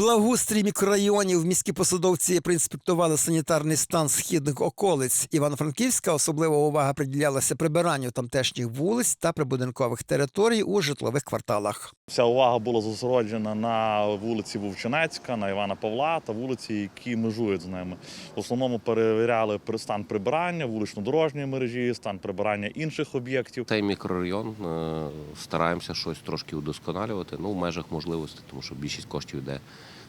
Благоустрій мікрорайонів міські посадовці проінспектували санітарний стан східних околиць. Івано-Франківська особлива увага приділялася прибиранню тамтешніх вулиць та прибудинкових територій у житлових кварталах. Вся увага була зосереджена на вулиці Вовчинецька, на Івана Павла та вулиці, які межують з ними. В основному перевіряли при- стан прибирання, вулично-дорожньої мережі, стан прибирання інших об'єктів. Цей мікрорайон е, стараємося щось трошки удосконалювати, ну в межах можливостей, тому що більшість коштів йде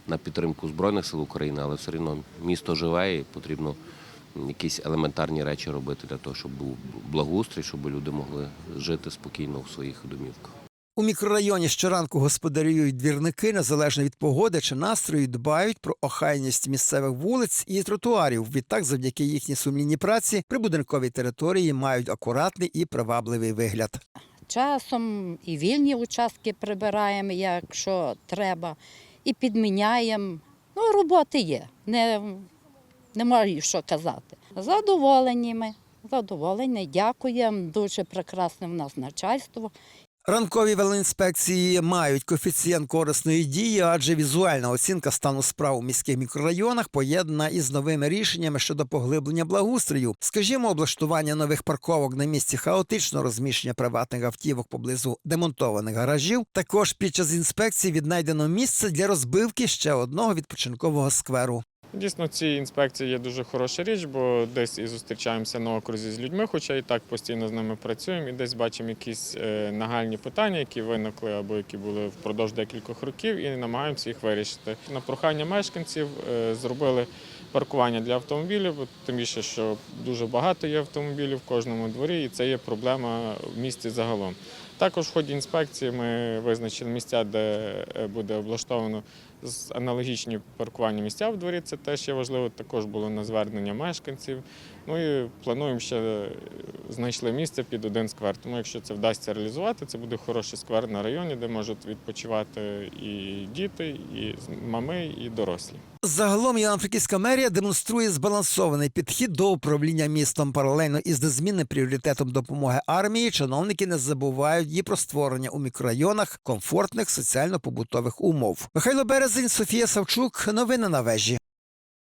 на підтримку Збройних сил України, але все одно місто живе і потрібно якісь елементарні речі робити для того, щоб був благоустрій, щоб люди могли жити спокійно в своїх домівках. У мікрорайоні щоранку господарюють двірники, незалежно від погоди чи настрою, дбають про охайність місцевих вулиць і тротуарів. Відтак, завдяки їхній сумлінній праці, прибудинкові території мають акуратний і привабливий вигляд. Часом і вільні участки прибираємо, якщо треба, і підміняємо. Ну, роботи є, не, не можу що казати. Задоволені ми, задоволені, дякуємо. Дуже прекрасне в нас начальство. Ранкові велоінспекції мають коефіцієнт корисної дії, адже візуальна оцінка стану справ у міських мікрорайонах поєднана із новими рішеннями щодо поглиблення благоустрою. Скажімо, облаштування нових парковок на місці хаотичного розміщення приватних автівок поблизу демонтованих гаражів. Також під час інспекції віднайдено місце для розбивки ще одного відпочинкового скверу. Дійсно, ці інспекції є дуже хороша річ, бо десь і зустрічаємося на окрузі з людьми, хоча і так постійно з ними працюємо, і десь бачимо якісь е, нагальні питання, які виникли або які були впродовж декількох років, і намагаємося їх вирішити. На прохання мешканців е, зробили паркування для автомобілів, тим більше, що дуже багато є автомобілів в кожному дворі, і це є проблема в місті загалом. Також в ході інспекції ми визначили місця, де е, буде облаштовано аналогічні паркувальні місця в дворі. Це теж є важливо. Також було на звернення мешканців. Ну і плануємо ще е, знайшли місце під один сквер. Тому якщо це вдасться реалізувати, це буде хороший сквер на районі, де можуть відпочивати і діти, і мами, і дорослі. Загалом Івано-Франківська мерія демонструє збалансований підхід до управління містом паралельно із незмінним пріоритетом допомоги армії. Чиновники не забувають і про створення у мікрорайонах комфортних соціально-побутових умов. Михайло Березень, Софія Савчук. Новини на вежі.